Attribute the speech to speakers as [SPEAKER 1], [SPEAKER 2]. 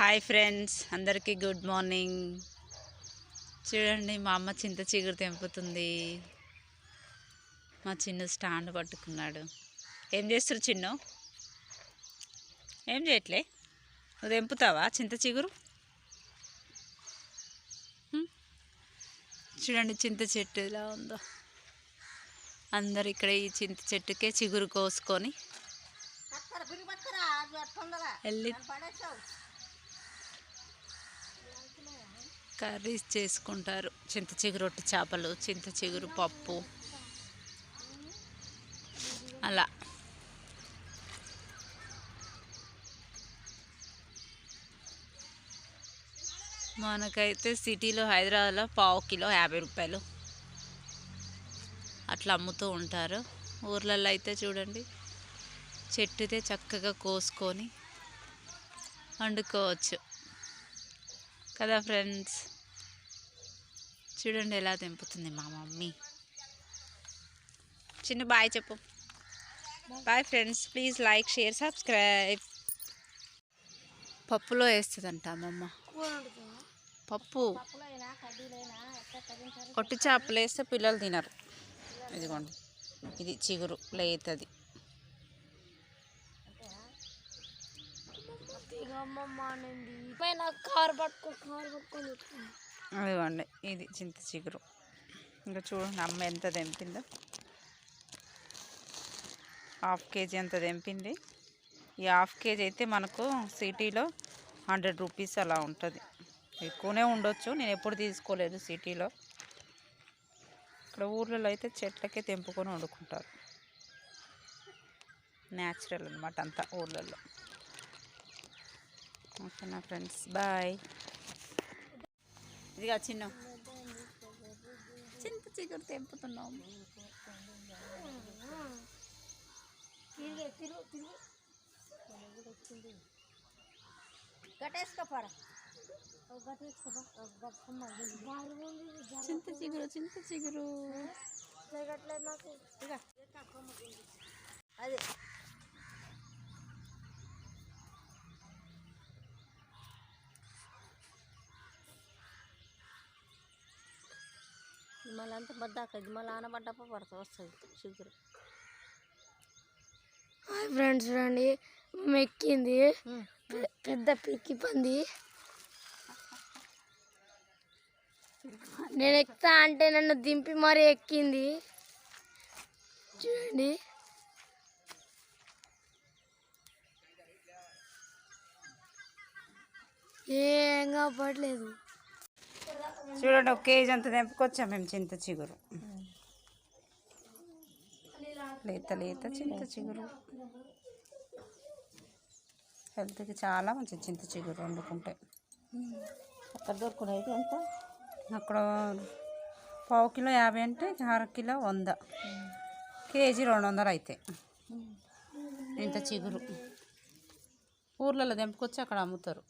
[SPEAKER 1] Hi friends అందరికీ good morning. చూడండి మా అమ్మ చింత చిగురు తెంపుతుంది. మా చిన్న స్టాండ్ పట్టుకున్నాడు. ఏం చేస్తారు చిన్ను? ఏం చేయట్లే? నువ్వు తెంపుతావా చింత చిగురు? చూడండి చింత చెట్టు ఎలా ఉందో. అందరు ఇక్కడ ఈ చింత చెట్టుకే చిగురు కోసుకొని వెళ్ళి కర్రీస్ చేసుకుంటారు. చింత చిగురు చేపలు చింత చిగురు పప్పు. అలా. మనకైతే సిటీలో హైదరాబాద్లో పావు కిలో యాభై రూపాయలు. అట్లా అమ్ముతూ ఉంటారు. ఊర్లలో అయితే చూడండి చెట్టుతే చక్కగా కోసుకొని వండుకోవచ్చు. కదా ఫ్రెండ్స్ చూడండి ఎలా తెంపుతుంది మా మమ్మీ. చిన్న బాయ్ చెప్పు. Bye friends please like share subscribe పప్పులో వేస్తుందంట అమ్మమ్మ పప్పు. కొట్టి చేపలు వేస్తే పిల్లలు తినరు. ఇదిగోండి. ఇది చిగురు లేతది.
[SPEAKER 2] పైన కారు కారు పట్టుకొని
[SPEAKER 1] ఇది చింత చిగురు. ఇంకా చూడండి అమ్మ ఎంత తెంపిందో. హాఫ్ కేజీ అంత తెంపింది. ఈ హాఫ్ కేజీ అయితే మనకు సిటీలో హండ్రెడ్ రూపీస్ అలా ఉంటుంది. ఎక్కువనే ఉండొచ్చు నేను ఎప్పుడు తీసుకోలేదు సిటీలో. ఇక్కడ ఊర్లలో అయితే చెట్లకే తెంపుకొని వండుకుంటారు. న్యాచురల్ అనమాట అంతా ఊర్లలో. ఓకేనా ఫ్రెండ్స్. బాయ్. ఇదిగా చిన్న. చింత చిగురు తెంపుతున్నాం.
[SPEAKER 2] గట్టమ్మ
[SPEAKER 1] చింత చిగురు చింత చిగురు.
[SPEAKER 2] ఇక అంత బద్దాకది మళ్ళీ ఆనబడ్డప్ప పడతా వస్తుంది షుగర్.
[SPEAKER 3] హాయ్ ఫ్రెండ్స్ చూడండి మేము ఎక్కింది. పె- పెద్ద పిక్కి పంది. నేను ఎక్కుతా అంటే నన్ను దింపి మరీ ఎక్కింది. చూడండి. ఏం కాపట్లేదు
[SPEAKER 1] చూడండి ఒక కేజీ అంత తెంపుకొచ్చాం మేము చింత చిగురు. లేత లేత చింత చిగురు. హెల్త్కి చాలా మంచిది చింత చిగురు వండుకుంటే.
[SPEAKER 2] అక్కడ దొరుకునేది ఎంత?
[SPEAKER 1] అక్కడ పావు కిలో యాభై అంటే అర కిలో వంద. కేజీ రెండు వందలు అయితే. ఇంత చిగురు. ఊర్లలో తెంపుకొచ్చి అక్కడ అమ్ముతారు.